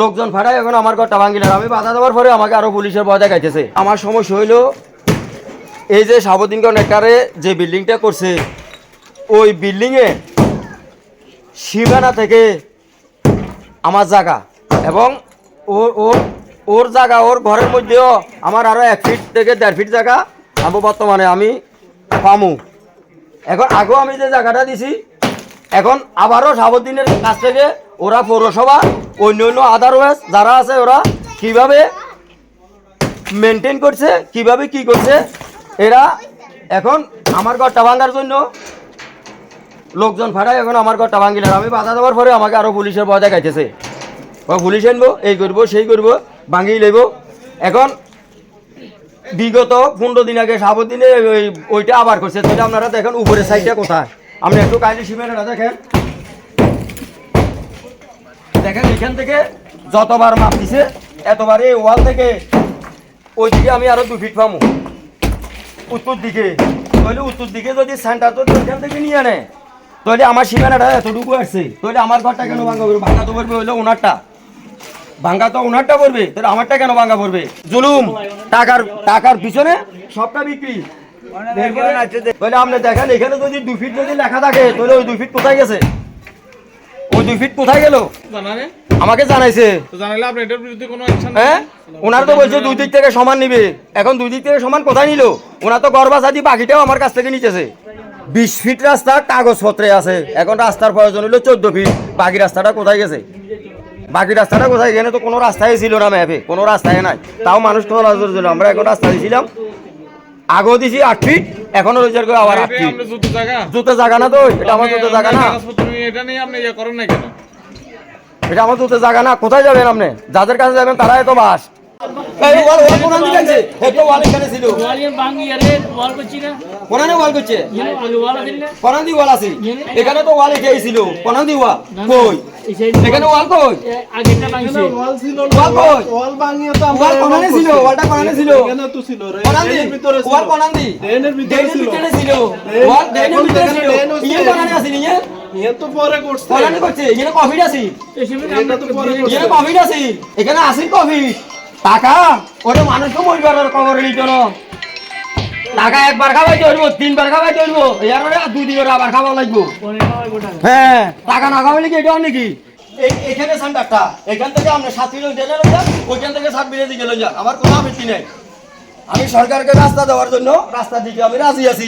লোকজন ফাটায়, এখন আমার ঘরটা ভাঙিলেন আমি বাধা দেওয়ার পরে আমাকে আরও পুলিশের ভয় দেখাইতেছে। আমার সমস্যা হইল, এই যে সাবুদ্দিন কনেক্টারে যে বিল্ডিংটা করছে, ওই বিল্ডিংয়ে সীমানা থেকে আমার জায়গা এবং ওর ওর ওর জায়গা, ওর ঘরের মধ্যেও আমার আরও এক ফিট থেকে দেড় ফিট জায়গা আমি বর্তমানে আমি পামু। এখন আগেও আমি যে জায়গাটা দিছি, এখন আবারও সাবুদ্দিনের কাছ থেকে ওরা পৌরসভা অন্য অন্য আদারওয়াইজ যারা আছে ওরা কীভাবে মেনটেন করছে, কীভাবে কি করছে, এরা এখন আমার ঘরটা ভাঙার জন্য লোকজন ফাটায় এখন আমার ঘরটা ভাঙিলেন আমি বাধা দেওয়ার পরে আমাকে আরও পুলিশের ভয় দেখাইতেছে। পুলিশ আনব, এই করব, সেই করব, ভাঙিয়ে লইব। এখন বিগত পনেরো দিন আগে সাবদিনে ওই ওইটা আবার করছে। তাহলে আপনারা দেখেন উপরের সাইডটা কোথায়। আপনি একটু কাইলি সিমেন্টটা দেখেন। দেখেন এখান থেকে যতবার মাপ দিছে এতবার এই ওয়াল থেকে ওই দিকে আমি আরও দু ফিট পাবো উত্তর দিকে। তাহলে উত্তর দিকে যদি সেন্টার তো এখান থেকে নিয়ে আনে তাহলে আমার সীমানাটা এতটুকু আসছে। তাহলে আমার ঘরটা কেন ভাঙা করবে ভাঙা তো করবে হইল ওনারটা ভাঙ্গা তো ওনারটা পড়বে তাহলে আমারটা কেন ভাঙ্গা পড়বে? জুলুম! টাকার টাকার পিছনে সবটা বিক্রি। তাহলে আপনি দেখেন এখানে যদি দু ফিট যদি লেখা থাকে তাহলে ওই দু ফিট কোথায় গেছে? ওই দুই ফিট কোথায় গেল? আমাকে জানাইছে। তো আপনি এটার বিরুদ্ধে কোনো অ্যাকশন হ্যাঁ? ওনারা তো বলছে দুই দিক থেকে সমান নিবে। এখন দুই দিক থেকে সমান কোথায় নিল? ওনার তো গর্বাসা দিয়ে বাকিটাও আমার কাছ থেকে নিতেছে। বিশ ফিট রাস্তা কাগজপত্রে আছে। এখন রাস্তার প্রয়োজন হলো চোদ্দ ফিট বাকি রাস্তাটা কোথায় গেছে? বাকি রাস্তাটা কোথায়? এখানে তো কোনো রাস্তায় ছিল না ম্যাপে। কোনো রাস্তায় নাই। তাও মানুষ চলাচল ছিল আমরা এখন রাস্তা দিয়েছিলাম আগেও দিছি আট ফিট এখনও রোজগার করে আবার আমরা যুদ্ধ জায়গা জুতো জায়গা না তো এটা আমার জুতো জায়গা না। এটা নিয়ে আপনি ইয়ে করেন না কেন? এটা আমার জুতো জায়গা না কোথায় যাবেন আপনি? যাদের কাছে যাবেন তারাই তো বাস। কোন এখানে তো ওয়াল খেয়েছিল ছিল। কোনান কই? এখানে ওয়াল কই? আগেটা বাঙ্গছে ওয়াল ছিল ওয়াল কই? ওয়াল ভাঙিয়ে তো আমরা ওয়াল কোনানে ছিল ওয়ালটা কোনানে ছিল। এখানে তো ছিল রে। কোনান ভিতরে ছিল। ওয়াল কোনান দি? ড্রেনের ভিতরে ড্রেনের ভিতরে ছিল। ওয়াল ড্রেনের ভিতরে ছিল। ইয়ে কোনানে ইয়ে? তো পরে করছে। কোনানে করছে? এখানে কফি আছে। এটা তো পরে করছে এখানে কফি আছে। এখানে আসি কফি টাকা ওটা মানুষকে মরিবার কবর নিত না টাকা একবার খাওয়াই চলবো তিনবার খাওয়াই চলবো এর দুই দিনের আবার খাওয়া লাগবো। হ্যাঁ টাকা না খাওয়াইলে কি এটা নাকি? এখানে সেন্টারটা এখান থেকে আপনি সাত কিলো জেলে যান, ওইখান থেকে সাত বিলে দিকে যান। আমার কোনো আপত্তি নেই। আমি সরকারকে রাস্তা দেওয়ার জন্য রাস্তা দিকে আমি রাজি আছি।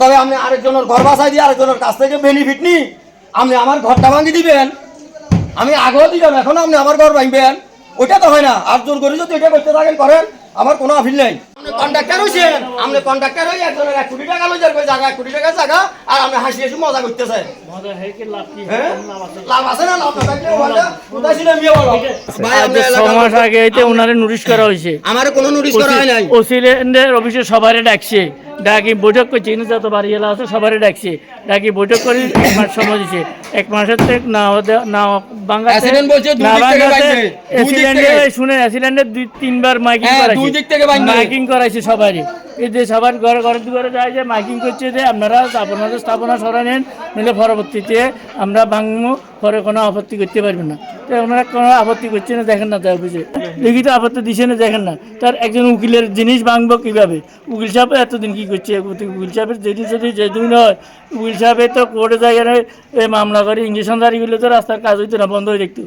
তবে আপনি আরেকজনের ঘর বাসায় দিয়ে আরেকজনের কাছ থেকে বেনিফিট নি আপনি আমার ঘরটা ভাঙি দিবেন। আমি আগেও দিলাম, এখন আপনি আমার ঘর ভাঙবেন। ওইটা তো হয় না। আর জোর করে যদি এটা করতে থাকেন, করেন। আমার কোনো আফিল নেই। আপনি কন্ট্রাক্টর হয়েছেন আপনি কন্ট্রাক্টর হয়ে একজনের এক কোটি টাকা লই যাবে জায়গা এক কোটি টাকা জায়গা আর আপনি হাসি হাসি মজা করতেছেন মজা লাভ কি? হ্যাঁ? লাভ আছে। লাভ আছে না? লাভ না? থাকলে ওয়ালটা কোথায় ছিল বিয়ে বলো? ভাই আজ ছ মাস আগে এতে ওনারে নোটিশ করা হয়েছে আমার কোনো নোটিশ করা হয় নাই। ওসিলেন্ডের অফিসে সবাই ডাকছে। ডাকি বৈঠক করছে কিন্তু যত বাড়ি এলা আছে সবারে ডাকছে। ডাকি বৈঠক করে এক মাস সময় দিছে। এক মাসের থেকে না না বাংলাতে বাংলাতে অ্যাক্সিডেন্টে শুনে অ্যাক্সিডেন্টে দুই তিনবার মাইকিং করাইছে। মাইকিং করাইছে সবারই। এই যে সবার ঘরে ঘরে ঘরে যায় যে মাইকিং করছে যে আপনারা আপনাদের স্থাপনা সরাই নেন নইলে পরবর্তীতে আমরা ভাঙবো পরে কোনো আপত্তি করতে পারবেন না। তো ওনারা কোনো আপত্তি করছে না দেখেন না তাই অফিসে। লিখিত আপত্তি দিছে না, দেখেন না। তার একজন উকিলের জিনিস ভাঙবো কীভাবে? উকিল সাহেব এতদিন কী করছে? উকিল সাহেবের যেদিন যদি যেদিন হয়, উকিল সাহেবের তো কোর্টে এই মামলা করে ইঞ্জেকশন দাঁড়িয়ে তো রাস্তার কাজ হইতো না, বন্ধ হয়ে দেখতো